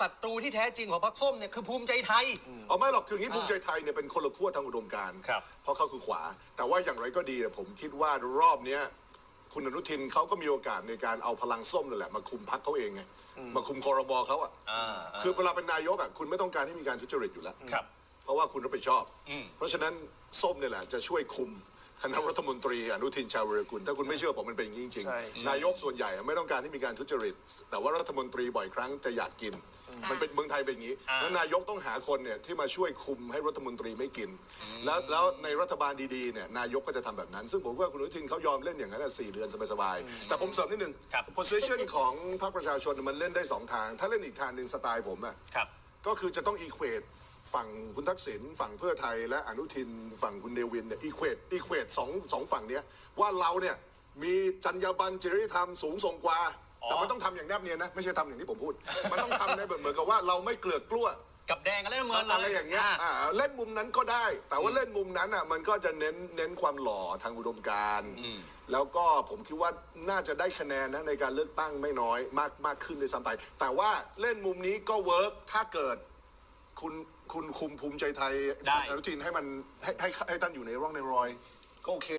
ศัตรูที่แท้จริงของพรรคส้มเนี่ยคือภูมิใจไทย เอาไม่หรอกคืออย่างนี้ภูมิใจไทยเนี่ยเป็นคนละขั้วทางอุดมการณ์ครับ เพราะเขาคือขวา แต่ว่าอย่างไรก็ดีเนี่ยผมคิดว่ารอบเนี้ยคุณอนุทินเขาก็มีโอกาสในการเอาพลังส้มนั่นแหละมาคุมพักเขาเองไงมาคุมคอรมอเขาอะอ่าคือเวลาเป็นนายกอะคุณไม่ต้องการให้มีการทุจริตอยู่แล้วครับ เพราะว่าคุณรับผิดชอบอืมเพราะฉะนั้นส้มเนี่ยแหละจะช่วยคุม คณะรัฐมนตรีอนุทินชาญวรกุลถ้าคุณไม่เชื่อผมมันเป็นอย่างนี้จริงใช่ ๆนายกส่วนใหญ่อะไม่ต้องการให้มีการทุจริต แต่ว่ารัฐมนตรีบ่อยครั้งจะอยากกิน มันเป็นเมืองไทยเป็นอย่างนี้อ่าแล้วนายกต้องหาคนเนี่ยที่มาช่วยคุมให้รัฐมนตรีไม่กิน แล้วแล้วในรัฐบาลดีๆเนี่ยนายกก็จะทำแบบนั้น ซึ่งผมว่าคุณอนุทินเขายอมเล่นอย่างนั้นอะสี่เดือนสบายๆแต่ผมเสริมนิดนึง ครับ position ของพรรคประชาชนมันเล่นได้สองทาง ถ้าเล่นอีกทางหนึ่งสไตล์ผมอะ ครับ ก็คือจะต้องอีควตฝั่งคุณทักษิณฝั่งเพื่อไทย และอนุทินฝั่งคุณเดวินเนี่ยอีควตอีควตสองสองฝั่งเนี้ยว่าเราเนี่ยมีจรรยาบรรณจริยธรรมสูงส่งกว่า แต่มันต้องทำอย่างแนบเนียนนะ ไม่ใช่ทำอย่างที่ผมพูด มันต้องทำในแบบเหมือนกับว่าเราไม่เกลือกกลั้ว กับแดงกันเล่นเมินเลยอะไรอย่างเงี้ยอ่าเล่นมุมนั้นก็ได้ แต่ว่าเล่นมุมนั้นอะมันก็จะเน้นเน้นความหล่อทางอุดมการณ์แล้วก็ผมคิดว่าน่าจะได้คะแนนนะในการเลือกตั้งไม่น้อยมากมากขึ้นด้วยซ้ำไปแต่ว่าเล่นมุมนี้ก็เวิร์กถ้าเกิดคุณคุณคุมภูมิใจไทยได้อนุทินให้มันให้ให้ให้ท่านอยู่ในร่องในรอย ก็โอเค